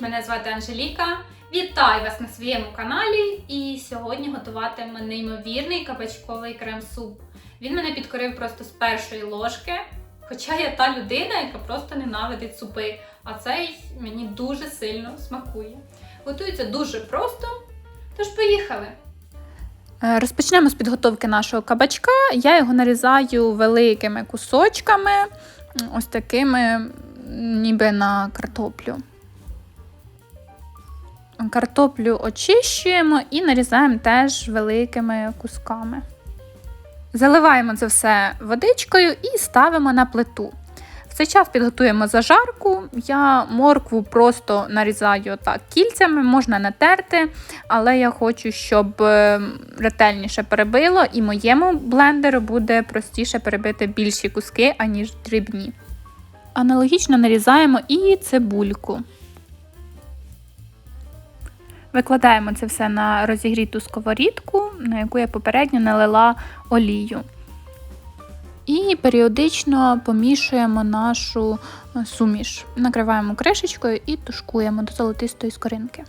мене звати Анжеліка. Вітаю вас на своєму каналі. І сьогодні готуватимемо неймовірний кабачковий крем-суп. Він мене підкорив просто з першої ложки. Хоча я та людина, яка просто ненавидить супи, а цей мені дуже сильно смакує. Готується дуже просто, тож поїхали! Е, Розпочнемо з підготовки нашого кабачка. Я його нарізаю великими кусочками, ось такими, ніби на картоплю. Картоплю очищуємо і нарізаємо теж великими кусками. Заливаємо це все водичкою і ставимо на плиту. В цей час підготуємо зажарку. Я моркву просто нарізаю так кільцями, можна натерти, але я хочу, щоб е, ретельніше перебило, і моєму блендеру буде простіше перебити більші куски, аніж дрібні. Аналогічно нарізаємо і цибульку. Викладаємо це все на розігріту сковорідку, на яку я попередньо налила олію. І періодично помішуємо нашу е, суміш. Накриваємо кришечкою і тушкуємо до золотистої скоринки.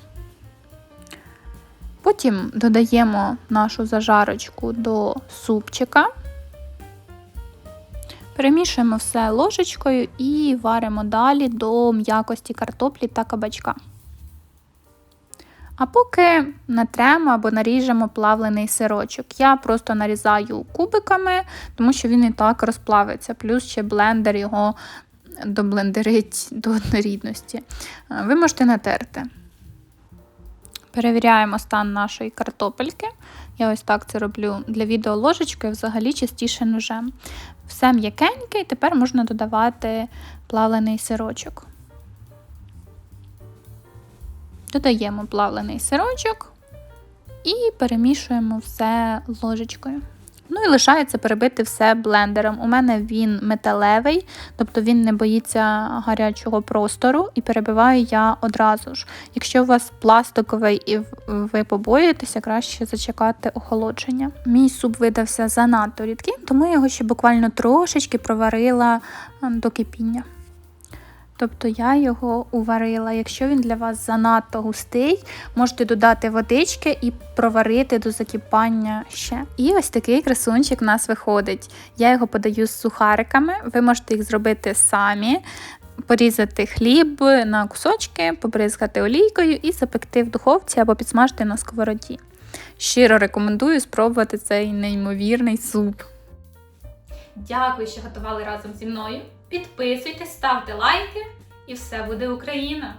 Потім додаємо нашу зажарочку до супчика. Перемішуємо все ложечкою і варимо далі до м'якості картоплі та кабачка. А поки натремо або наріжемо плавлений сирочок. Я просто нарізаю кубиками, тому що він і так розплавиться, плюс ще блендер його доблендерить до однорідності. Е, Ви можете натерти. Перевіряємо стан нашої картопельки. Я ось так це роблю для відео ложечкою, взагалі частіше ножем. Все м'якеньке, і тепер можна додавати плавлений сирочок. Додаємо плавлений сирочок і перемішуємо все ложечкою. Ну і лишається перебити все блендером. У мене він металевий, тобто він не боїться гарячого простору, і перебиваю я одразу ж. Якщо у вас пластиковий і ви побоїтеся, краще зачекати охолодження. Мій суп видався занадто рідким, тому я його ще буквально трошечки проварила до кипіння. Тобто я його уварила. Якщо він для вас занадто густий, можете додати водички і проварити до закипання ще. І ось такий красунчик у нас виходить. Я його подаю з сухариками, ви можете їх зробити самі. Порізати хліб на кусочки, побризкати олійкою і запекти в духовці або підсмажити на сковороді. Щиро рекомендую спробувати цей неймовірний суп. Дякую, що готували разом зі мною. Підписуйтесь, ставте лайки, і все буде Україна!